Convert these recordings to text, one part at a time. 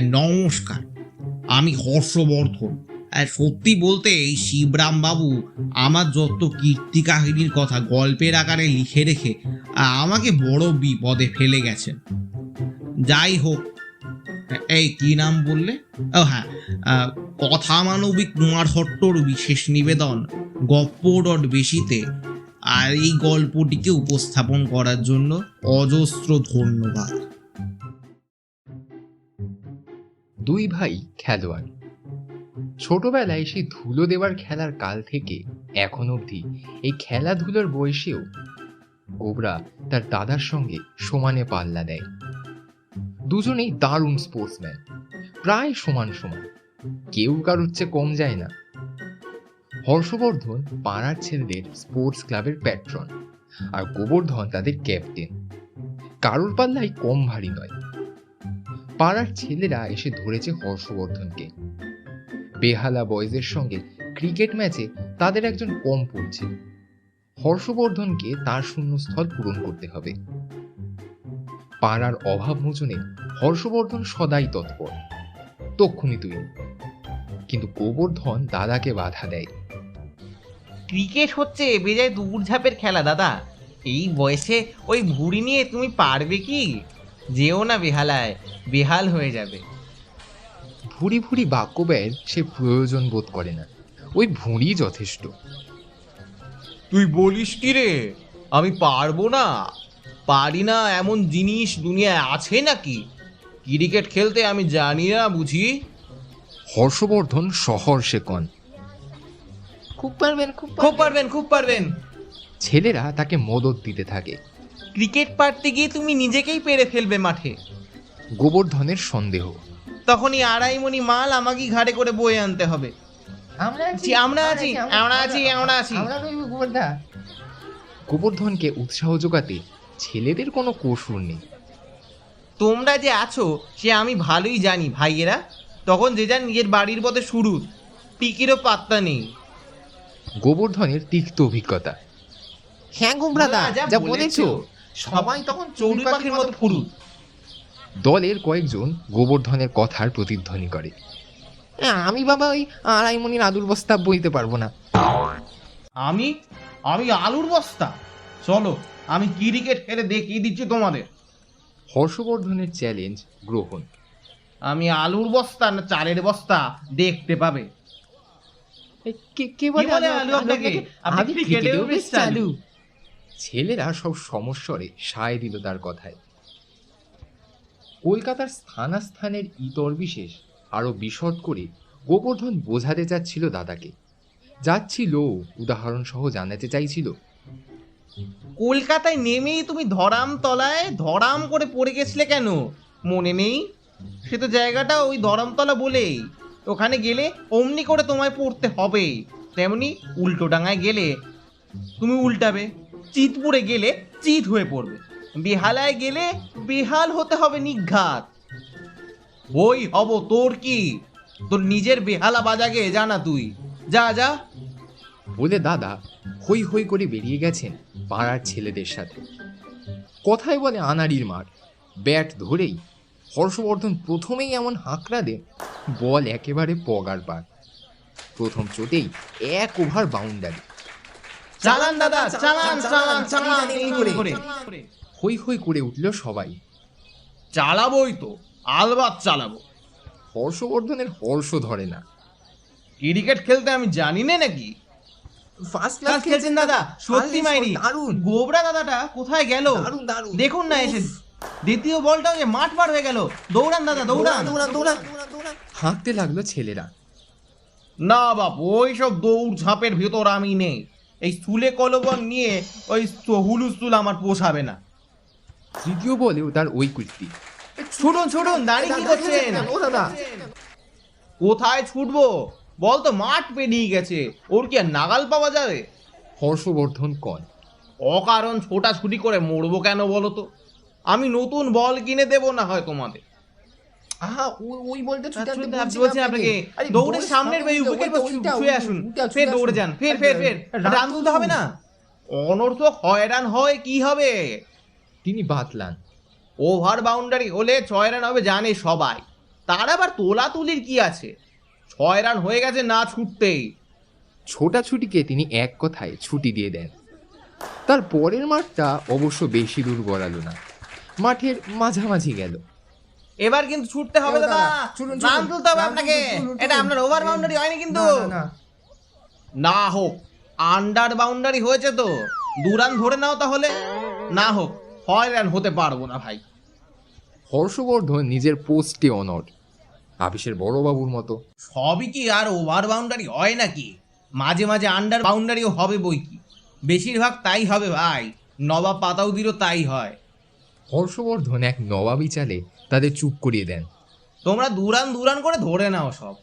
নমস্কার, আমি হর্ষবর্ধন। সত্যি বলতে এই শিবরাম বাবু আমার যত কীর্তি কাহিনীর কথা গল্পের আকারে লিখে রেখে আমাকে বড় বিপদে ফেলে গেছেন। যাই হোক, এই কি নাম বললে? ও হ্যাঁ কথা মানবিক কুমার হট্টর বিশেষ নিবেদন গপ্প ডট বেশিতে আর এই গল্পটিকে উপস্থাপন করার জন্য অজস্র ধন্যবাদ। দুই ভাই খেলোয়াড়। ছোটবেলায় সেই ধুলো দেওয়ার খেলার কাল থেকে এখন অবধি এই খেলাধুলোর বয়সেও গোবরা তার দাদার সঙ্গে সমানে পাল্লা দেয়। দুজনেই দারুণ স্পোর্টসম্যান প্রায় সমান সমান, কেউ কারোর চেয়ে কম যায় না। হর্ষবর্ধন পাড়ার ছেলেদের স্পোর্টস ক্লাবের প্যাট্রন আর গোবর্ধন তাদের ক্যাপ্টেন কারোর পাল্লাই কম ভারী নয়। পাড়ার ছেলেরা এসে ধরেছে হর্ষবর্ধনকে। বেহালা বয়েজের সঙ্গে ক্রিকেট ম্যাচে তাদের একজন কম পড়ছে। হর্ষবর্ধনকে তার শূন্যস্থল পূরণ করতে হবে। পাড়ার অভাব মোচনে হর্ষবর্ধন সদাই তৎপর। তক্ষুনি তুই। কিন্তু গোবর্ধন দাদাকে বাধা দেয়। ক্রিকেট হচ্ছে বেজায় দূরঝাপের খেলা, দাদা। এই বয়সে ওই ভুড়ি নিয়ে তুমি পারবে কি? যেও না বেহালায় বেহাল হয়ে যাবে। ভুড়ি ভুড়ি বাক্য ব্যয়ের সে প্রয়োজন বোধ করে না। ওই ভুঁড়ি যথেষ্ট। তুই বলিস কি রে? আমি পারব না। পারি না এমন জিনিস দুনিয়ায় আছে নাকি? ক্রিকেট খেলতে আমি জানি না বুঝি? হর্ষবর্ধন সহর্ষে কন। খুব পারবেন খুব খুব পারবেন খুব পারবেন। ছেলেরা তাকে মদত দিতে থাকে। ক্রিকেট পারতে গিয়ে তুমি নিজেকেই পেরে ফেলবে মাঠে। গোবর্ধনের সন্দেহ। তখনই আড়াই মনি মাল আমাকেই ঘাড়ে করে বয়ে আনতে হবে। আমরা আছি আমরা আছি, আমরা আছি, আমরা আছি। আমরা রইব গোবরদা গোবর্ধনকে উৎসাহ যোগাতে ছেলেদের কোনো কসুর নেই। তোমরা যে আছো সে আমি ভালোই জানি ভাইয়েরা। তখন যে যার নিজের বাড়ির পথে শুরু টিকিরও পাত্তা নেই। গোবর্ধনের তিক্ত অভিজ্ঞতা। হ্যাঁ গোবরাদা যা বলেছ। সবাই তখন চড়ুই পাখির মতো ফুরু দলের কয়েকজন গোবর্ধনের কথার প্রতিধ্বনি করে। আমি বাবা ওই আড়াইমণির আদুর বস্তা বইতে পারব না। আমি? আমি আলুর বস্তা? চলো আমি ক্রিকেট খেলে দেখিয়ে দিচ্ছি তোমাদের। হর্ষবর্ধনের চ্যালেঞ্জ গ্রহণ। আমি আলুর বস্তা না চালের বস্তা দেখতে পাবে। কে- বলে আলু- আপনাকে? আপনি আমি ক্রিকেটেও বেশ চালু। ছেলেরা সব সমস্বরে সায় দিল তার কথায়। কলকাতার স্থানাস্থানের ইতর বিশেষ আরও বিশদ করে গোবর্ধন বোঝাতে চাচ্ছিল দাদাকে। যাচ্ছিল উদাহরণ সহ জানাতে চাইছিল। কলকাতায় নেমেই তুমি ধরাম তলায় ধরাম করে পড়ে গেছিলে কেন? মনে নেই? সে তো জায়গাটা ওই ধরামতলা বলেই। ওখানে গেলে অমনি করে তোমায় পড়তে হবে। তেমনি উল্টো ডাঙায় গেলে তুমি উল্টাবে। চিতপুরে গেলে চিত হয়ে পড়বে। বেহালায় গেলে বেহাল হতে হবে নিঘাত। ওই হব তোর কি? তোর নিজের বেহালা বাজাগে জানা তুই। যা যা। বলে দাদা হই হই করে বেরিয়ে গেছেন পাড়ার ছেলেদের সাথে। কথায় বলে আনাড়ির মার। ব্যাট ধরেই হর্ষবর্ধন প্রথমেই এমন হাঁকড়া দেন, বল একেবারে পগার পার। প্রথম চোটেই এক ওভার বাউন্ডারি চালান দাদা চালান চালান চালান এই করে। হই হই করে উঠল সবাই। চালাবোই তো আলবাত চালাবো। হর্ষবর্ধনের হর্ষ ধরে না। ক্রিকেট খেলতে আমি জানি না নাকি? ফার্স্ট ক্লাস খেলছেন দাদা সত্যি মাইরি। দারুণ। গোবরা দাদাটা কোথায় গেল? দারুণ দারুণ। দেখুন না এসে। দ্বিতীয় বলটাও যে মাঠ পার হয়ে গেল। দৌড়ান দাদা দৌড়ান দৌড়ান। দৌড়ান হাঁকতে লাগল ছেলেরা। না বাপ ওই সব দৌড় ঝাঁপের ভেতর আমি নেই। এই স্কুলে কলবন নিয়ে ওই হুলুস্তুল আমার পোষাবে না। তৃতীয় বলেও তার ওই কীর্তি। ছুটুন ছুটুন দাঁড়িয়ে কি করছেন? ও দাদা? কোথায় ছুটবো? বল তো মাঠ পেরিয়ে গেছে। ওর কি আর নাগাল পাওয়া যাবে? হর্ষবর্ধন কন অকারণ ছোটাছুটি করে মরবো কেন বলো তো? আমি নতুন বল কিনে দেবো না হয় তোমাদের। আহা ওই ওই বলটা ছুটে আনতে আপনি বলছিলাম বলছেন আপনাকে। দৌড়ে সামনের ওইটা, উইকেট ছুঁয়ে আসুন। ফের দৌড়ে যান ফের ফের ফের। রান তুলতে হবে না। অনর্থক হয়রান হয় কি হবে? তিনি বাতলান। ওভার বাউন্ডারি হলে ছয় রান হবে জানে সবাই। তার আবার তোলা তুলির কি আছে? ছয় রান হয়ে গেছে না ছুটতেই। ছোটাছুটিকে তিনি এক কথায় ছুটি দিয়ে দেন। তার পরের মাঠটা অবশ্য বেশি দূর গড়ালো না। মাঠের মাঝামাঝি গেল। এবার কিন্তু ছুটতে হবে দাদা। রান তুলতে হবে আপনাকে। এটা। আপনার ওভার বাউন্ডারি হয়নি কিন্তু। না, না, না। না হোক আন্ডার বাউন্ডারি হয়েছে তো। দু রান ধরে নাও তাহলে। না হোক ছয় রান হতে পারব না ভাই। হর্ষবর্ধন নিজের পোস্টে অনড় আপিসের বড়বাবুর মতো। সবই কি আর ওভার বাউন্ডারি হয় নাকি? মাঝে মাঝে আন্ডার বাউন্ডারিও হবে বই কি? বেশিরভাগ তাই হবে ভাই। নবাব পাতাউদিরও তাই হয়। হর্ষবর্ধন এক নবাবি চালে তাদের চুপ করিয়ে দেন। তোমরা দুরান দুরান করে ধরে নাও সব।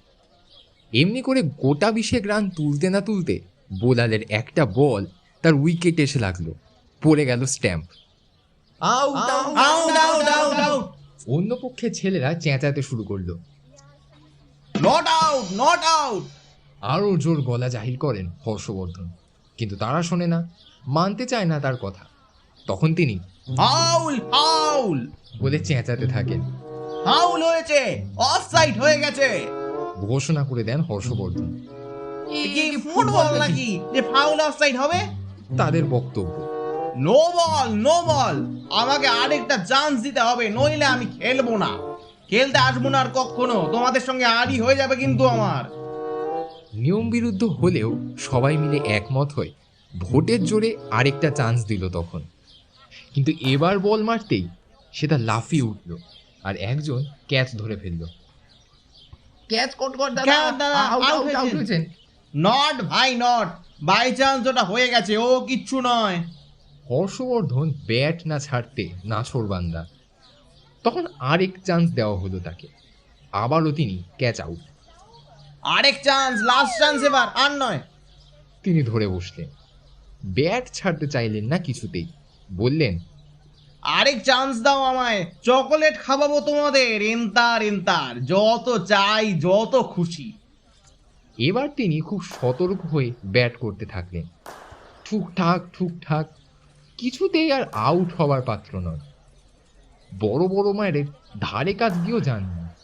এমনি করে গোটা বিশেক রান তুলতে না তুলতে বোলালের একটা বল তার উইকেট এসে লাগল। পড়ে গেল stump. Out out out out out অন্য পক্ষের ছেলেরা চেঁচাতে শুরু করল। Not out not out. আরও জোর গলা জাহির করেন হর্ষবর্ধন। কিন্তু তারা শোনে না মানতে চায় না তার কথা। তখন তিনি ফাউল ফাউল বলে চেঁচাতে থাকেন ফাউল হয়েছে অফসাইড হয়ে গেছে। ঘোষণা করে দেন হর্ষবর্ধন। কি ফুটবল নাকি? যে ফাউল অফসাইড হবে? তাদের বক্তব্য। নো বল নো বল আমাকে আরেকটা চান্স দিতে হবে নইলে আমি খেলব না। খেলতে আসব না আর কখনো। তোমাদের সঙ্গে আড়ি হয়ে যাবে কিন্তু আমার। নিয়ম বিরুদ্ধ হলেও সবাই মিলে একমত হয়ে ভোটের জোরে আরেকটা চান্স দিল তখন। কিন্তু এবার বল মারতেই সেটা লাফিয়ে উঠল আর একজন ক্যাচ ধরে ফেলল। ক্যাচ কট কট দাদা। দাদা, আউট আউট হয়েছেন। নট ভাই নট। বাই চান্স ওটা হয়ে গেছে ও কিচ্ছু নয়। হর্ষবর্ধন ব্যাট না ছাড়তে নাছোড়বান্দা তখন আরেক চান্স দেওয়া হলো তাকে। আবারও তিনি ক্যাচ আউট আরেক চান্স লাস্ট চান্স এবার আর নয়। তিনি ধরে বসলেন। ব্যাট ছাড়তে চাইলেন না কিছুতেই। বললেন আরেক চান্স দাও আমায় চকোলেট খাওয়াবো তোমাদের এন্তার এন্তার যত চাই যত খুশি। এবার তিনি খুব সতর্ক হয়ে ব্যাট করতে থাকলেন। ঠুকঠাক ঠুকঠাক কিছুতেই আর আউট হবার পাত্র নয়। বড় বড় মায়ের ধারে কাজ গিয়েও যান না।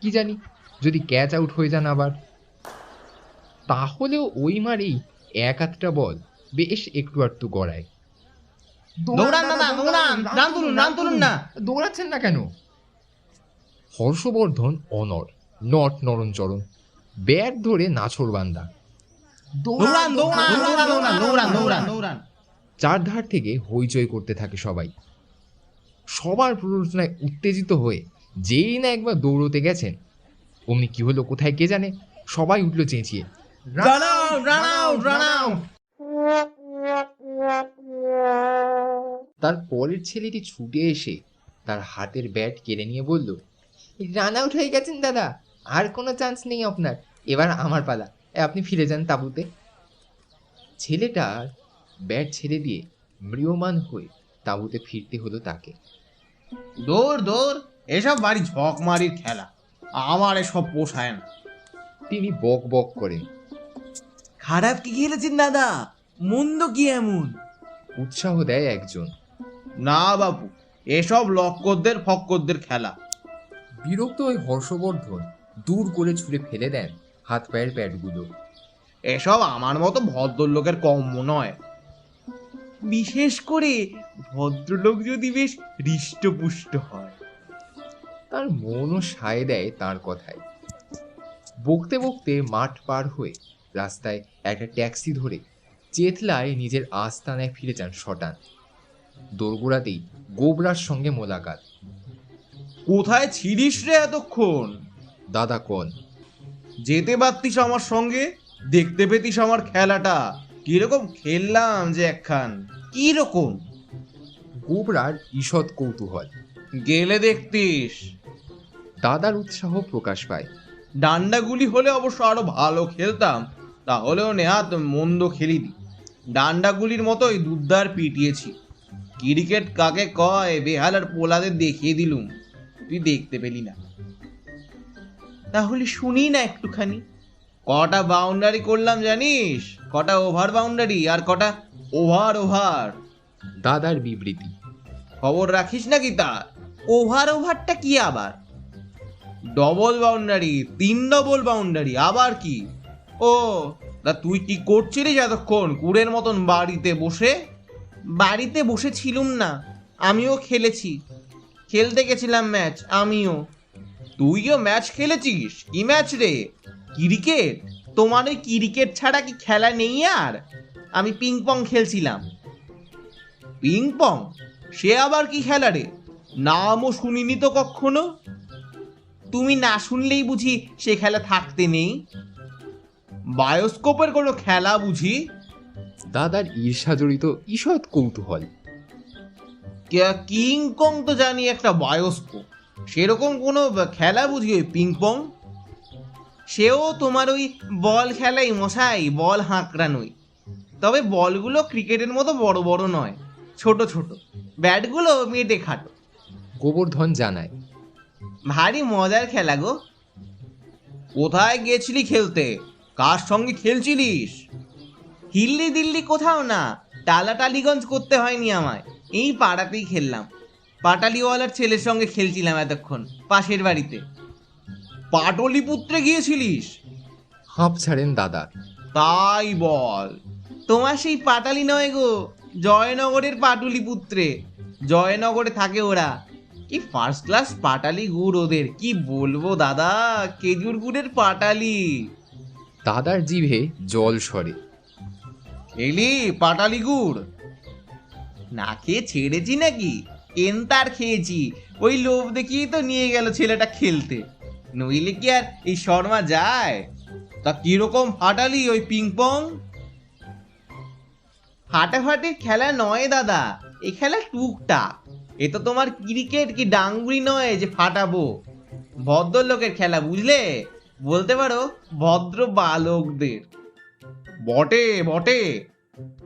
কি জানি যদি ক্যাচ আউট হয়ে যান আবার। তাহলেও ওই মারেই এক আধটা বল বেশ একটু আধটু গড়ায়। দৌড়ান দাদা, দৌড়ান। রান তুলুন, রান তুলুন না। দৌড়াচ্ছেন না কেন? হর্ষবর্ধন অনর নট নরণচরণ ব্যাট ধরে নাছোড়বান্দা দৌড়ান দৌড়ান দৌড়ান দৌড়ান দৌড়ান দৌড়ান দৌড়ান চারধার থেকে হইচই করতে থাকে সবাই। সবার প্ররোচনায় উত্তেজিত হয়ে যেই না একবার দৌড়তে গেছেন অমনি কি হলো কোথায় কে জানে? সবাই উঠল চেঁচিয়ে। Run out run out run out তার পরের ছেলেটি ছুটে এসে তার হাতের ব্যাট কেড়ে নিয়ে বলল রান আউট হয়ে গেছেন দাদা আর কোনো চান্স নেই আপনার। এবার আমার পালা। আপনি ফিরে যান তাঁবুতে। ছেলেটার ব্যাট ছেড়ে দিয়ে ম্রিয়মান হয়ে তাঁবুতে ফিরতে হলো তাকে। দৌড় দৌড় এসব বাড়ি ঝকমারির খেলা। আমার এসব পোষায় না। তিনি বক বক করেন খারাপ কি খেলেছেন দাদা? মন্দ কি এমন? উৎসাহ দেয় একজন। না বাবু এসব লক্করদের ফক্করদের খেলা। বিরক্ত হয়ে হর্ষবর্ধন দূর করে ছুঁড়ে ফেলে দেন হাত পায়ের প্যাডগুলো এসব আমার মতো ভদ্রলোকের কম্য নয়। বিশেষ করে ভদ্রলোক যদি বেশ হৃষ্টপুষ্ট হয়। তার মনও সায় দেয় তার কথায়। বকতে বকতে মাঠ পার হয়ে রাস্তায় একটা ট্যাক্সি ধরে চেতলায় নিজের আস্তানায় ফিরে যান শটান। দোরগোড়াতেই গোবরার সঙ্গে মোলাকাত। কোথায় ছিলিস রে এতক্ষণ? দাদা কন যেতে পারতিস আমার সঙ্গে? দেখতে পেতিস আমার খেলাটা। কীরকম খেললাম যে একখান। কীরকম? গোবরার ঈষৎ কৌতূহল। গেলে দেখতিস। দাদার উৎসাহ প্রকাশ পায়। ডান্ডাগুলি হলে অবশ্য আরও ভালো খেলতাম তাহলেও নেহাত মন্দ খেলিনি। ডান্ডাগুলির মতোই দুধদার পিটিয়েছি। ক্রিকেট কাকে কয়? বেহালার পোলাদের দেখিয়ে দিলুম। তুই দেখতে পেলি না। তাহলে শুনি না একটুখানি। কটা বাউন্ডারি করলাম জানিস? কটা ওভার বাউন্ডারি আর কটা ওভার ওভার দাদার বিবৃতি। খবর রাখিস নাকি তার? ওভার ওভারটা কি আবার? ডবল বাউন্ডারি তিন ডবল বাউন্ডারি আবার কি? ও তা তুই কি করছিলিস এতক্ষণ? কুড়ের মতন বাড়িতে বসে? বাড়িতে বসেছিলুম না, আমিও খেলেছি। খেলতে গেছিলাম ম্যাচ, আমিও। তুইও ম্যাচ খেলেছিস? কি ম্যাচ রে? ক্রিকেট? তোমার ওই ক্রিকেট ছাড়া কি খেলা নেই আর? আমি পিং পং খেলছিলাম। পিং পং সে আবার কি খেলা রে? নামও শুনিনি তো কখনো? তুমি না শুনলেই বুঝি সে খেলা থাকতে নেই? বায়োস্কোপের কোনো খেলা বুঝি? দাদার ঈর্ষাজড়িত ঈষৎ কৌতূহল। কে- কিং কং তো জানি একটা বয়স্ক। সেরকম কোনো খেলা বুঝি ওই পিং পং? সেও তোমার ওই বল খেলাই মশাই বল হাঁকড়ানোই। তবে বলগুলো ক্রিকেটের মতো বড় বড় নয় ছোট ছোট। ব্যাটগুলো মেটে খাটো। গোবর্ধন জানায় ভারী মজার খেলা গো। কোথায় গেছিলি খেলতে? কার সঙ্গে খেলছিলিস? হিল্লি দিল্লি কোথাও না টালাটালিগঞ্জ করতে হয়নি আমায়। এই পাড়াতেই খেললাম। পাটালিওয়ালার ছেলের সঙ্গে খেলছিলাম এতক্ষণ পাশের বাড়িতে। পাটলিপুত্রে গিয়েছিলিস? হাঁপ ছাড়েন দাদা। তাই বল। তোমার সেই পাটালি নয় গো জয়নগরের পাটুলিপুত্রে। জয়নগরে থাকে ওরা। কি ফার্স্ট ক্লাস পাটালি গুড় ওদের কি বলব দাদা? খেজুর গুড়ের পাটালি। দাদার জিভে জল সরে। এলি, পাটালি গুড়। না খেয়ে ছেড়েছি নাকি? এনতার খেয়েছি। ওই লোভ দেখিয়েই তো নিয়ে গেল ছেলেটা খেলতে। নইলে কি আর এই শর্মা যায়? তা কীরকম ফাটালি ওই পিং পং ফাটাফাটির খেলা নয় দাদা এই খেলা টুকটাক। এ তো তোমার ক্রিকেট কি ডাঙ্গুরি নয় যে ফাটাবো। ভদ্রলোকের খেলা, বুঝলে? বলতে পারো, ভদ্র বালকদের। বটে বটে।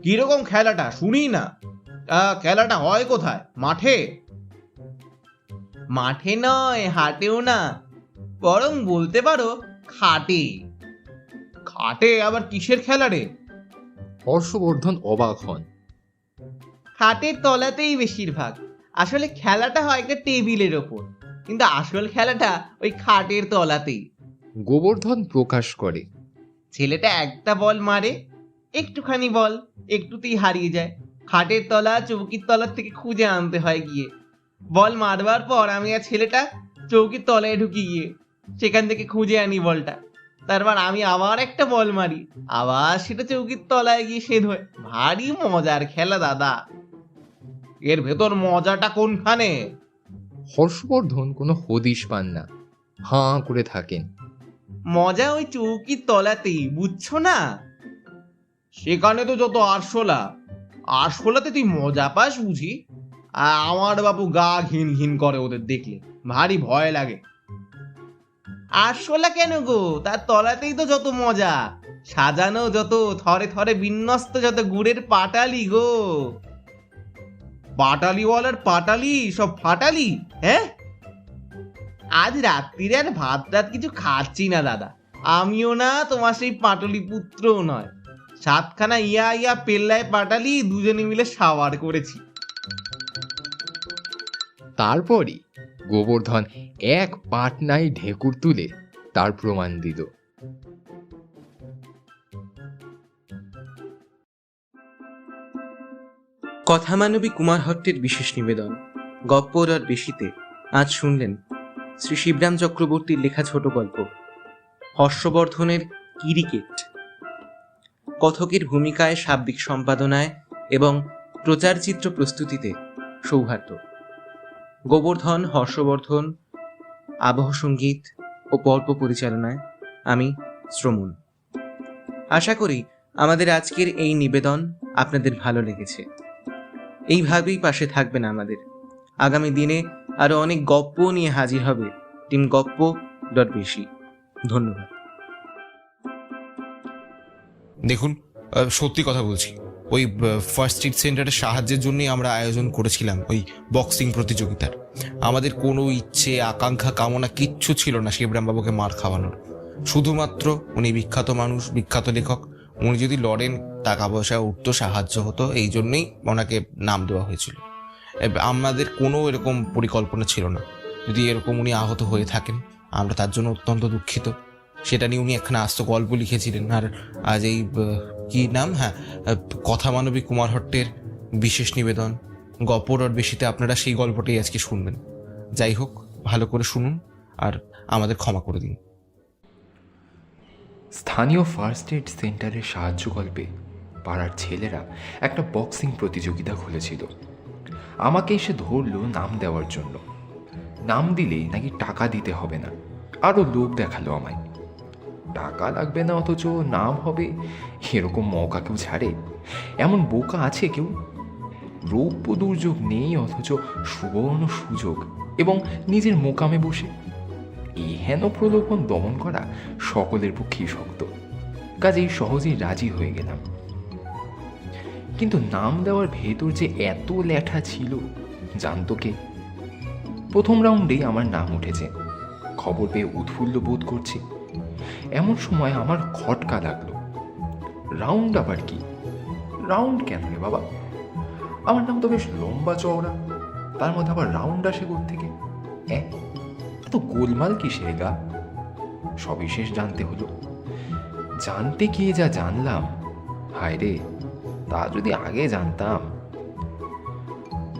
কীরকম খেলাটা? শুনি না। খেলাটা হয় কোথায়? মাঠে? মাঠে নয় হাটেও না। বরং বলতে পারো খাটে। খাটে আবার কিসের খেলা রে? হর্ষবর্ধন অবাক হন। খাটের তলাতেই বেশিরভাগ। আসলে খেলাটা হয় একটা টেবিলের ওপর। কিন্তু আসল খেলাটা ওই খাটের তলাতেই। গোবর্ধন প্রকাশ করে ছেলেটা একটা বল মারে, একটুখানি বল, একটুতেই হারিয়ে যায়। খাটের তলা, চৌকির তলার থেকে খুঁজে আনতে হয় গিয়ে। বল মারবার পর আমি আর ছেলেটা চৌকির তলায় ঢুকি গিয়ে। সেখান থেকে খুঁজে আনি বলটা। তারপর আমি আবার একটা বল মারি, আবার সেটা চৌকির তলায় গিয়ে সেধ হয়। ভারী মজার খেলা, দাদা। এর ভেতর মজাটা কোনখানে? হর্ষবর্ধন কোনো হদিশ পান না। হাঁ করে থাকেন। মজা ওই চৌকির তলাতেই, বুঝছ না? সেখানে তো যত আরশোলা। আরশোলাতে তুই মজা পাস বুঝি? আমার বাবু গা ঘিন ঘিন করে ওদের দেখলে, ভারী ভয় লাগে। আরশোলা কেন গো? তার তলাতেই তো যত মজা, সাজানো যত, থরে থরে বিন্যস্ত যত গুড়ের পাটালি গো। পাটালিওয়ালার পাটালি, সব ফাটালি হ্যাঁ? আজ রাত্রিরে আর ভাত টাত কিছু খাচ্ছি না দাদা। আমিও না তোমার সেই পাটলি পুত্রও নয়। সাতখানা ইয়া ইয়া পেল্লায় পাটালি দুজনে মিলে সাওয়ার করেছি। তারপরই গোবর্ধন এক পাটনায় ঢেকুর তুলে তার প্রমাণ দিল। কথামানবী কুমার হট্টের বিশেষ নিবেদন গপ্পর আর বেশিতে আজ শুনলেন শ্রী শিবরাম চক্রবর্তীর লেখা ছোট গল্প। হর্ষবর্ধনের কিরিকেট। কথকের ভূমিকায় শাব্দিক সম্পাদনায় এবং প্রচারচিত্র প্রস্তুতিতে সৌহার্দ্য। গোবর্ধন, হর্ষবর্ধন, আবহ সংগীত ও পর্ব পরিচালনায় আমি শ্রমণ। আশা করি আমাদের আজকের এই নিবেদন আপনাদের ভালো লেগেছে। এইভাবেই পাশে থাকবেন আমাদের। আগামী দিনে আরও অনেক গপ্প নিয়ে হাজির হবে। টিম গপ্প ডট বেশি ধন্যবাদ। দেখুন সত্যি কথা বলছি। ওই ফার্স্ট এইড সেন্টারের সাহায্যের জন্যই আমরা আয়োজন করেছিলাম ওই বক্সিং প্রতিযোগিতার। আমাদের কোনো ইচ্ছে, আকাঙ্ক্ষা, কামনা কিচ্ছু ছিল না শিবরাম বাবুকে মার খাওয়ানোর। শুধুমাত্র উনি বিখ্যাত মানুষ, বিখ্যাত লেখক। উনি যদি লড়েন, টাকা পয়সা উঠতো, সাহায্য হতো, এই জন্যই ওনাকে নাম দেওয়া হয়েছিল। আমাদের কোনো এরকম পরিকল্পনা ছিল না। যদি এরকম উনি আহত হয়ে থাকেন, আমরা তার জন্য অত্যন্ত দুঃখিত। সেটা নিয়ে উনি একখানা আস্ত গল্প লিখেছিলেন। আর আজ এই কি নাম? হ্যাঁ কথা মানবী কুমার হট্টের বিশেষ নিবেদন। গপ্পরর বেশিতে আপনারা সেই গল্পটাই আজকে শুনবেন। যাই হোক, ভালো করে শুনুন আর আমাদের ক্ষমা করে দিন। স্থানীয় ফার্স্ট এড সেন্টারের সাহায্য গল্পে পাড়ার ছেলেরা একটা বক্সিং প্রতিযোগিতা খুলেছিল। আমাকে এসে ধরলো নাম দেওয়ার জন্য। নাম দিলে নাকি টাকা দিতে হবে না। আরও লোভ দেখাল আমায়। টাকা লাগবে না অথচ নাম হবে। এরকম মকা কেউ ছাড়ে? এমন বোকা আছে কেউ? রৌপ্য দুর্যোগ নেই অথচ সুবর্ণ সুযোগ এবং নিজের মোকামে বসে। এই হেন প্রলোভন দমন করা সকলের পক্ষেই শক্ত। কাজেই সহজেই রাজি হয়ে গেলাম। কিন্তু নাম দেওয়ার ভেতর যে এত ল্যাঠা ছিল, জানতো কে? প্রথম রাউন্ডেই আমার নাম উঠেছে, খবর পেয়ে উৎফুল্ল বোধ করছি। এমন সময় আমার খটকা লাগল। রাউন্ড আবার কি? রাউন্ড কেন রে বাবা? আমার নাম তো বেশ লম্বা চওড়া, তার মধ্যে আবার রাউন্ড আসে থেকে হ্যাঁ এত গোলমাল কিসের গা? সবিশেষ জানতে হলো। জানতে গিয়ে যা জানলাম? হায় রে তা যদি আগে জানতাম।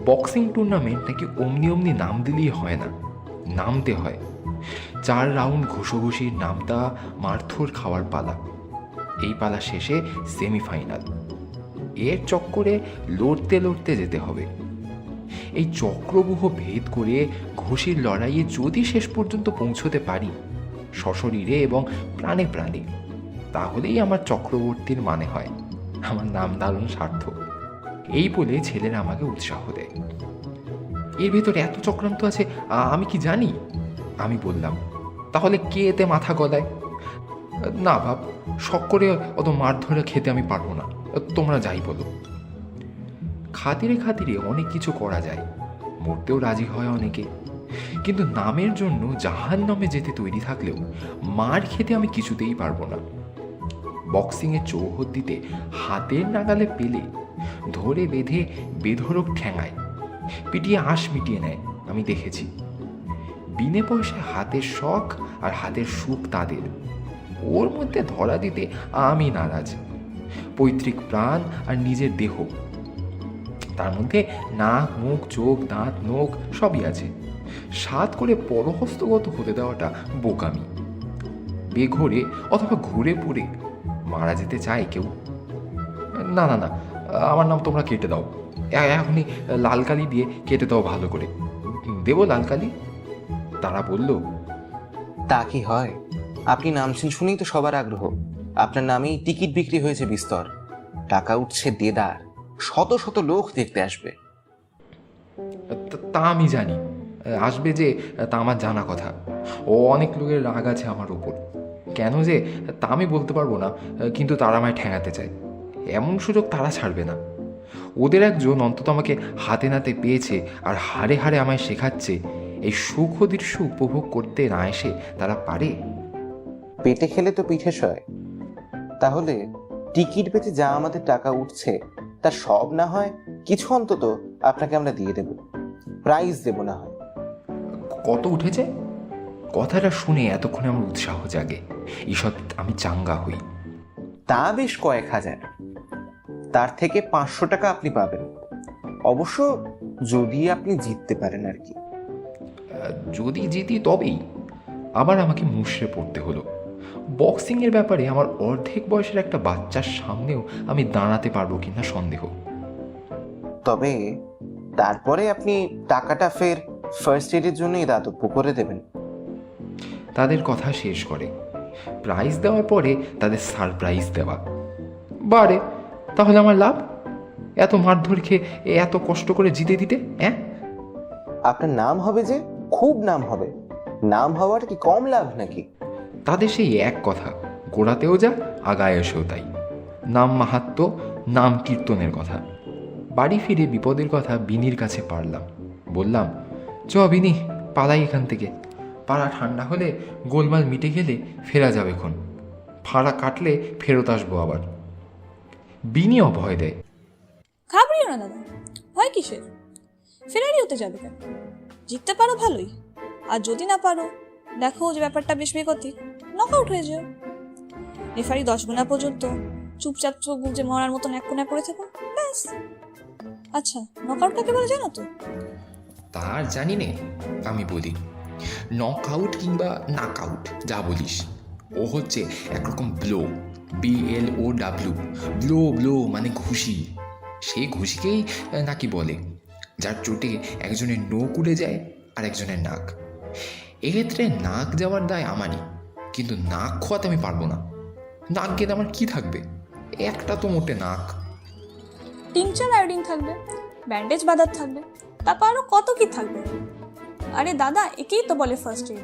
বক্সিং টুর্নামেন্ট নাকি অমনি অমনি নাম দিলেই হয় না? নামতে হয়। চার রাউন্ড ঘুষোঘুষির নামতা মারথোর খাওয়ার পালা। এই পালা শেষে সেমিফাইনাল। এর চক্করে লড়তে লড়তে যেতে হবে। এই চক্রবুহ ভেদ করে ঘুষির লড়াইয়ে যদি শেষ পর্যন্ত পৌঁছতে পারি, সশরীরে এবং প্রাণে প্রাণে, তাহলেই আমার চক্রবর্তীর মানে হয়। আমার নাম দারুণ সার্থক। এই বলে ছেলেরা আমাকে উৎসাহ দেয়। এর ভেতরে এত চক্রান্ত আছে আমি কি জানি? আমি বললাম, তাহলে কে এতে মাথা গলায়? না বাপ, শখ করে অত মার ধরে খেতে আমি পারব না। তোমরা যাই বলো। খাতিরে খাতিরে অনেক কিছু করা যায়। মরতেও রাজি হয় অনেকে। কিন্তু নামের জন্য জাহান নামে যেতে তৈরি থাকলেও মার খেতে আমি কিছুতেই পারব না। বক্সিংয়ের চৌহদ্দিতে হাতের নাগালে পেলে ধরে বেঁধে বেধরক ঠ্যাঙায়, পিটিয়ে আঁশ মিটিয়ে নেয়, আমি দেখেছি। বিনে পয়সায় হাতের শখ আর হাতের সুখ তাদের। ওর মধ্যে ধরা দিতে আমি নারাজ। পৈতৃক প্রাণ আর নিজের দেহ। তার মধ্যে নাক, মুখ, চোখ, দাঁত, নখ সবই আছে। সাত করে পরহস্তগত হতে দেওয়াটা বোকামি। বেঘরে অথবা ঘুরে পড়ে মারা যেতে চায় কেউ? না না না আমার নাম তোমরা কেটে দাও। এখনই লাল কালি দিয়ে কেটে দাও ভালো করে। দেবো লাল কালি তারা বলল তা কি হয়? আপনি নামছেন শুনেই তো সবার আগ্রহ। আপনার নামেই টিকিট বিক্রি হয়েছে বিস্তর। টাকা উঠছে দেদার। শত শত লোক দেখতে আসবে। তা- তা আমি জানি। আসবে যে তা আমার জানা কথা। ও অনেক লোকের রাগ আছে আমার উপর। কেন যে তা আমি বলতে পারব না কিন্তু তারা আমায় ঠেঙাতে চায়। এমন সুযোগ তারা ছাড়বে না। ওদের একজন অন্তত আমাকে হাতে নাতে পেয়েছে আর হাড়ে হাড়ে আমায় শেখাচ্ছে এই সুখ দৃশ্য উপভোগ করতে না এসে তারা পারে? পেটে খেলে তো পিঠে সয় তাহলে টিকিট পেতে যা আমাদের টাকা উঠছে তা সব না হয়? কিছু অন্তত আপনাকে আমরা দিয়ে দেব। প্রাইজ দেব না হয়। কত উঠেছে? কথাটা শুনে এতক্ষণে আমার উৎসাহ জাগে। ঈষৎ আমি চাঙ্গা হই। তা বেশ কয়েক হাজার। তার থেকে পাঁচশো টাকা আপনি পাবেন। অবশ্য যদি আপনি জিততে পারেন আর কি। যদি জিতি তবেই। আবার আমাকে মুষড়ে পড়তে হলো। বক্সিংয়ের ব্যাপারে আমার অর্ধেক বয়সের একটা বাচ্চার সামনেও আমি দাঁড়াতে পারব কিনা সন্দেহ। তবে তারপরে আপনি টাকাটা ফের ফার্স্ট এডের জন্যই দাতব্য করে দেবেন। তাদের কথা শেষ করে। প্রাইজ দেওয়ার পরে তাদের সারপ্রাইজ দেওয়া। বারে তাহলে আমার লাভ? এত মারধর খেয়ে এত কষ্ট করে জিতে দিতে হ্যাঁ আপনার নাম হবে যে খুব নাম হবে। নাম হওয়ার কি কম লাভ নাকি? তাদের সেই এক কথা গোড়াতেও যা আগায় এসেও তাই। নাম মাহাত্ম নাম কীর্তনের কথা। বাড়ি ফিরে বিপদের কথা বিনির কাছে পারলাম। বললাম চ বিনি পালাই এখান থেকে। পাড়া ঠান্ডা হলে গোলমাল মিটে গেলে ফেরা যাবে খন। ফাড়া কাটলে ফেরত আসব আবার। বিনি অভয় দেয়। ঘাবড়িও না দাদা ভয় কিসের? ফেরারি হতে যাবে কেন? জিততে পারো ভালোই আর যদি না পারো দেখো যে ব্যাপারটা বেশ বেগতিক নক আউট হয়ে যেও। রেফারি দশ গুণা পর্যন্ত চুপচাপ চোখ বুঝে মরার মতন এক কোনায় পড়ে থাকো ব্যাস। আচ্ছা নক আউট কাকে বলে জানো তো? তার জানি নে আমি বলি। নক আউট কিংবা নাক আউট যা বলিস। ও হচ্ছে একরকম blow B L O W blow blow মানে ঘুষি। সেই ঘুষিকেই নাকি বলে, যার চোটে একজনের নোক উড়ে যায় আর একজনের নাক। এক্ষেত্রে নাক যাওয়ার দায় আমারই, কিন্তু নাক খোয়াতে আমি পারব না। নাক গেলে আমার কি থাকবে? একটা তো মোটে নাক। টিংচার আয়োডিন থাকবে ব্যান্ডেজ বাঁধার থাকবে, তারপর আরও কত কি থাকবে? আরে দাদা, একেই তো বলে ফার্স্ট এড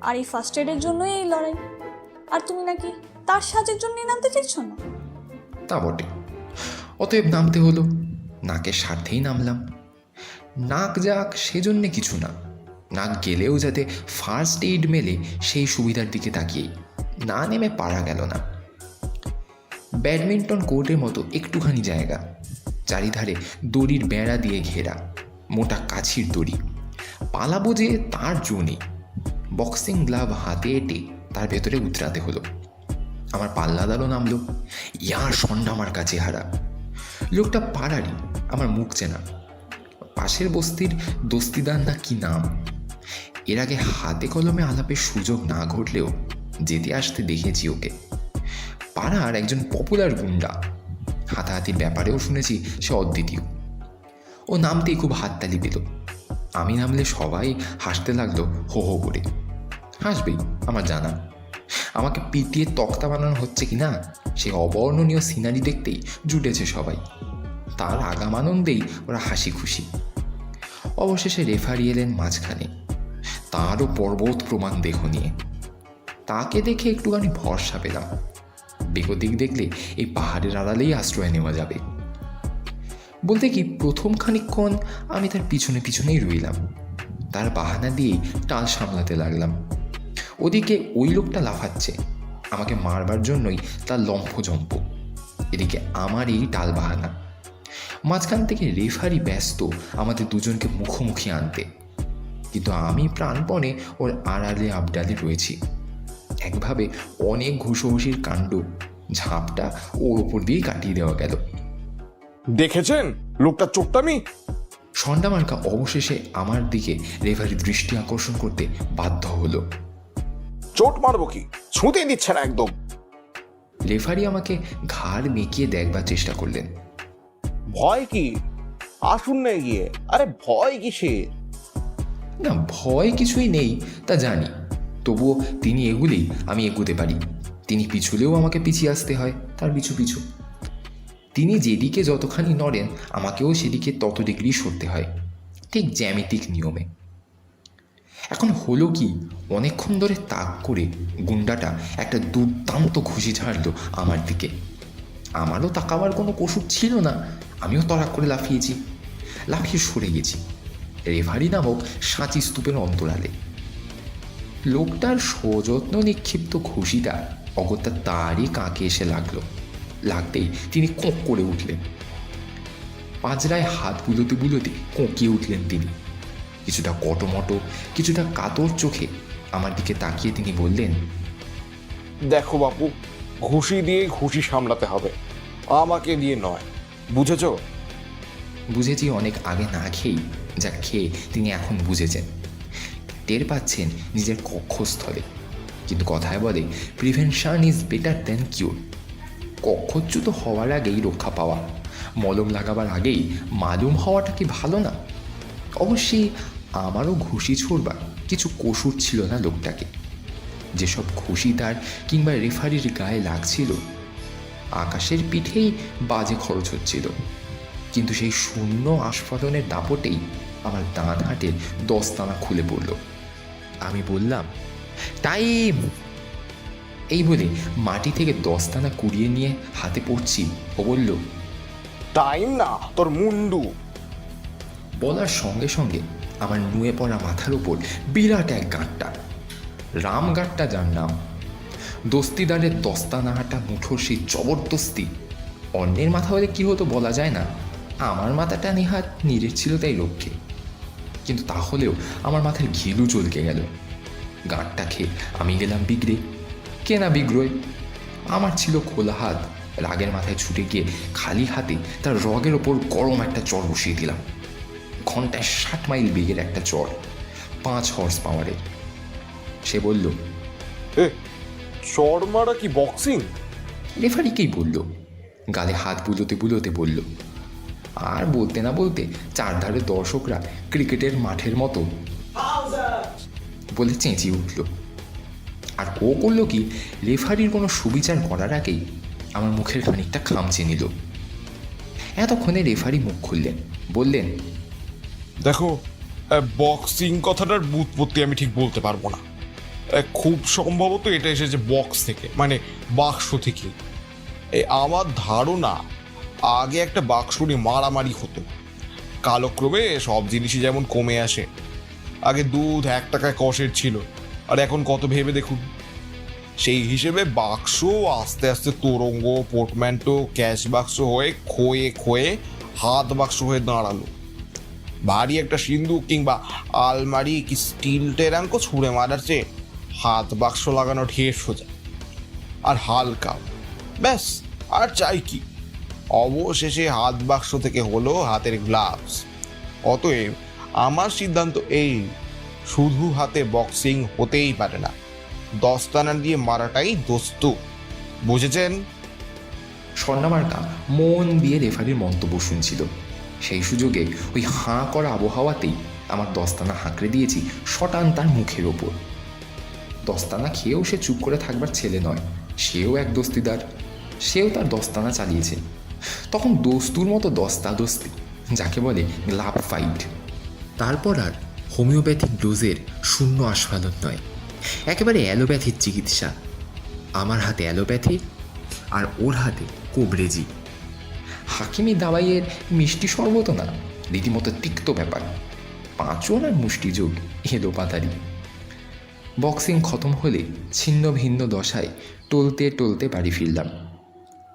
আর এই ফার্স্ট এডের জন্যই এই লড়াই। আর তুমি নাকি তার সাহায্যের জন্যই নামতে চাইছো না? তা বটে। অতএব নামতে হলো। নাকের স্বার্থেই নামলাম। নাক যাক, সেজন্যে কিছু না। নাক গেলেও যাতে ফার্স্ট এইড মেলে, সেই সুবিধার দিকে তাকিয়েই। না নেমে পারা গেল না। ব্যাডমিন্টন কোর্টের মতো একটুখানি জায়গা। চারিধারে দড়ির বেড়া দিয়ে ঘেরা। মোটা কাছির দড়ি। পালাবো যে তার জো বক্সিং গ্লাভ হাতে এঁটে তার ভেতরে উতরাতে হলো। আমার পাল্লাদারও নামলো। ইয়ার সন্ডা আমার কাছে হারা। লোকটা পাড়ারই, আমার মুখ চেনা। পাশের বস্তির দস্তিদার না কি নাম? এর আগে হাতে কলমে আলাপের সুযোগ না ঘটলেও যেতে আসতে দেখেছি ওকে। পাড়ার একজন পপুলার গুন্ডা। হাতাহাতির ব্যাপারেও শুনেছি সে অদ্বিতীয়। ও নামতেই খুব হাততালি পেল আমি নামলে সবাই হাসতে লাগল হো হো করে। হাসবেই, আমার জানা। আমাকে পিটিয়ে তক্তা বানানো হচ্ছে কি না, সে অবর্ণনীয় সিনারি দেখতেই জুটেছে সবাই। তার আগাম আনন্দেই ওরা হাসি খুশি। অবশেষে রেফারি এলেন মাঝখানে। তারও পর্বত প্রমাণ দেহ নিয়ে। তাকে দেখে একটুখানি ভরসা পেলাম। বেগদিক দেখলে এই পাহাড়ের আড়ালেই আশ্রয় নেওয়া যাবে। বলতে কি, প্রথম খানিকক্ষণ আমি তার পিছনে পিছনেই রইলাম। তার বাহানা দিয়েই টাল সামলাতে লাগলাম। ওদিকে ওই লোকটা লাফাচ্ছে। আমাকে মারবার জন্যই তার লম্ফজম্প এদিকে আমার এই টাল বাহানা। মাঝখান থেকে রেফারি ব্যস্ত আমাদের দুজনকে মুখোমুখি আনতে। কিন্তু আমি প্রাণপণে ওর আড়ালে আবডালে রয়েছি। একভাবে অনেক ঘুষোঘুষির কাণ্ড ঝাঁপটা ওর ওপর দিয়েই কাটিয়ে দেওয়া গেল। দেখেছেন? লোকটা চোখটামি সন্ডামার্কা অবশেষে আমার দিকে রেফারি দৃষ্টি আকর্ষণ করতে বাধ্য হলো। চোট মারবো কি? ছুঁতে দিচ্ছে না একদম। রেফারি আমাকে ঘাড় মেকিয়ে দেখবার চেষ্টা করলেন। ভয় কি? আসুন না এগিয়ে। আরে ভয় কিসের? না ভয় কিছুই নেই তা জানি। তবুও তিনি এগুলি আমি এগুতে পারি। তিনি পিছুলেও আমাকে পিছিয়ে আসতে হয় তার পিছু পিছু। তিনি যেদিকে যতখানি নড়েন, আমাকেও সেদিকে তত ডিগ্রি সরতে হয়, ঠিক জ্যামিতিক নিয়মে। এখন হলো কি, অনেকক্ষণ ধরে তাক করে গুন্ডাটা একটা দুর্দান্ত ঘুষি ঝাড়লো আমার দিকে। আমারও তাকাবার কোনো কসুর ছিল না, আমিও তরাক করে লাফিয়েছি। লাফিয়ে সরে গেছি। রেভারি নামক সাঁচি স্তূপের অন্তরালে। লোকটার সযত্ন নিক্ষিপ্ত ঘুষিটা অগত্যা তারই কাঁকে এসে লাগল। লাগতেই তিনি কোঁক করে উঠলেন। পাঁজরায় হাত বুলোতে বুলোতে কোঁকিয়ে উঠলেন তিনি। কিছুটা কটমটো কিছুটা কাতর চোখে আমার দিকে তাকিয়ে তিনি বললেন দেখো বাপু ঘুষি দিয়ে ঘুষি সামলাতে হবে। আমাকে দিয়ে নয় বুঝেছ? বুঝেছি অনেক আগে না খেয়েই যা খেয়ে তিনি এখন বুঝেছেন। টের পাচ্ছেন নিজের কক্ষস্থলে। কিন্তু কথায় বলে prevention is better than cure কক্ষচ্যুত হওয়ার আগেই রক্ষা পাওয়া। মলম লাগাবার আগেই মালুম হওয়াটা কি ভালো না? অবশ্যই আমারও ঘুষি ছোড়বার কিছু কসুর ছিল না লোকটাকে। যেসব ঘুষি তার কিংবা রেফারির গায়ে লাগছিল, আকাশের পিঠেই বাজে খরচ হচ্ছিল। কিন্তু সেই শূন্য আস্ফালনের দাপটেই আমার ডান হাটের দস্তানা খুলে পড়ল। আমি বললাম টাইম এই বলে মাটি থেকে দস্তানা কুড়িয়ে নিয়ে হাতে পড়ছি ও বলল টাইম না তোর মুন্ডু? বলার সঙ্গে সঙ্গে আমার নুয়ে পড়া মাথার উপর বিরাট এক গাঁটটা। রাম গাঁটটা যার নাম। দস্তিদারের দস্তানাহাটা মুঠোর সেই জবরদস্তি। অন্যের মাথা হলে কি হতো বলা যায় না। আমার মাথাটা নেহাত নিজের ছিল তাই লক্ষ্যে। কিন্তু তাহলেও আমার মাথায় ঘিলু চলকে গেল। গাঁটটা খেয়ে আমি গেলাম বিগড়ে। কেনা বিগ্রহে। আমার ছিল খোলা হাত রাগের মাথায় ছুটে গিয়ে খালি হাতে তার রগের ওপর গরম একটা চর বসিয়ে দিলাম। ঘন্টায় ষাট মাইল বেগের একটা চর পাঁচ হর্স পাওয়ারের সে বলল এ চড়মারা কি বক্সিং রেফারিকেই বলল গালে হাত বুলোতে বুলোতে বলল আর বলতে না বলতে চারধারে দর্শকরা ক্রিকেটের মাঠের মতো বলে চেঁচিয়ে উঠল। আর ও করল কি, রেফারির কোনো সুবিচার করার আগেই আমার মুখের খানিকটা খামচে নিল। এতক্ষণে রেফারি মুখ খুললেন, বললেন, দেখো বক্সিং কথাটার বুৎপত্তি আমি ঠিক বলতে পারব না। খুব সম্ভবত এটা এসেছে বক্স থেকে মানে বাক্স থেকে। আমার ধারণা আগে একটা বাক্স নিয়ে মারামারি হতো। কালক্রমে সব জিনিসই যেমন কমে আসে। আগে দুধ এক টাকায় কষের ছিল, আর এখন কত ভেবে দেখুন। সেই হিসেবে বাক্স আস্তে আস্তে তোরঙ্গ, পোর্টম্যান্টো, ক্যাশ বাক্স হয়ে খোয়ে খোয়ে হাত বাক্স হয়ে দাঁড়াল। ভারী একটা সিন্ধু কিংবা আলমারি কি স্টিল টেরাঙ্ক ছুঁড়ে মারার চেয়ে হাত বাক্স লাগানো ঢের সোজা। আর হালকা, ব্যাস, আর চাই কি? অবশেষে হাত বাক্স থেকে হলো হাতের গ্লাভস অতএব আমার সিদ্ধান্ত এই, শুধু হাতে বক্সিং হতেই পারে না। দস্তানা দিয়ে মারাটাই দোস্তু। বুঝেছেন? স্বর্ণামার্কা মন দিয়ে রেফারির মন্তব্য শুনছিল। সেই সুযোগে ওই হাঁ করা আবহাওয়াতেই আমার দস্তানা হাঁকড়ে দিয়েছি শটান তার মুখের ওপর। দস্তানা খেয়েও সে চুপ করে থাকবার ছেলে নয়, সেও এক দস্তিদার। সেও তার দস্তানা চালিয়েছে। তখন দস্তুর মতো দস্তা দস্তি, যাকে বলে গ্লাভ ফাইট। তারপর আর হোমিওপ্যাথিক ডোজের শূন্য আস্বাদন নয়। একেবারে অ্যালোপ্যাথির চিকিৎসা। আমার হাতে অ্যালোপ্যাথি আর ওর হাতে কোবরেজি। হাকিমি দাবাইয়ের মিষ্টি শরবত না, রীতিমতো তিক্ত ব্যাপার। পাঁচন আর মুষ্টিযোগ এলো পাতারি। বক্সিং খতম হলে ছিন্ন ভিন্ন দশায় টলতে টলতে বাড়ি ফিরলাম।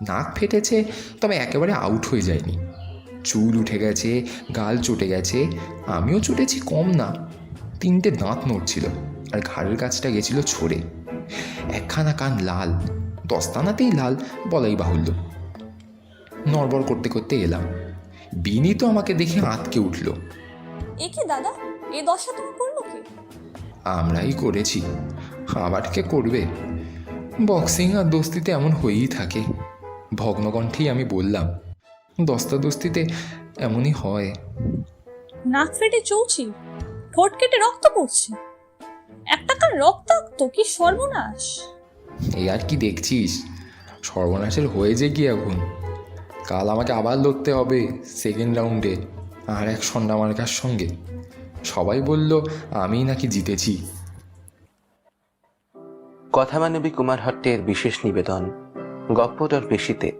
নাক ফেটেছে, তবে একেবারে আউট হয়ে যায়নি। চুল উঠে গেছে, গাল চটে গেছে, আমিও চটেছি কম না। তিনটে দাঁত নড়ছিল। আর ঘাড়ের কাছটা গেছিল ছড়ে। একখানা কান লাল দস্তানাতেই লাল বলাই বাহুল্য। নড়বড় করতে করতে এলাম। বিনি তো আমাকে দেখে আঁতকে উঠল। এ কি দাদা? এ দশা তুমি করল কি? আমরাই করেছি। আবার কে করবে? বক্সিং আর দোস্তিতে এমন হয়েই থাকে। ভগ্নকণ্ঠেই আমি বললাম দস্তা দোস্তিতে এমনই হয়। নাক ফেটে চৌচি ঠোঁট কেটে রক্ত পড়ছে। একটা রক্তাক্ত কি সর্বনাশ? এই আর কি দেখছিস? সর্বনাশের হয়ে যে কি এখন। কাল আমাকে আবার লড়তে হবে সেকেন্ড রাউন্ডে আর এক সন্ডামার্কার সঙ্গে। সবাই বলল আমি নাকি জিতেছি। কথামানবী কুমার হট্টের বিশেষ নিবেদন। গপ্পদর বেশিতে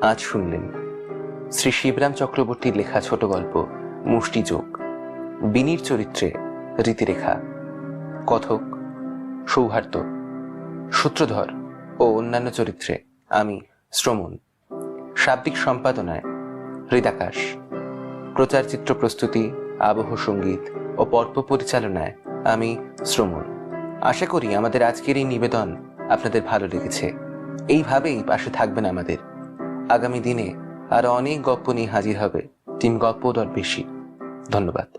আজ শুনলেন। শ্রী শিবরাম চক্রবর্তীর লেখা ছোট গল্প মুষ্টিযোগ। বিনির চরিত্রে রীতিরেখা। কথক, সৌহার্দ্য, সূত্রধর ও অন্যান্য চরিত্রে আমি শ্রমণ। শাব্দিক সম্পাদনায় হৃদাকাশ। প্রচার চিত্র প্রস্তুতি, আবহ সংগীত ও পর্ব পরিচালনায় আমি শ্রমণ। আশা করি আমাদের আজকের এই নিবেদন আপনাদের ভালো লেগেছে। এইভাবেই পাশে থাকবেন আমাদের। আগামী দিনে আরও অনেক গপ্প নিয়ে হাজির হবে টিম গপ্প দর বেশি। ধন্যবাদ।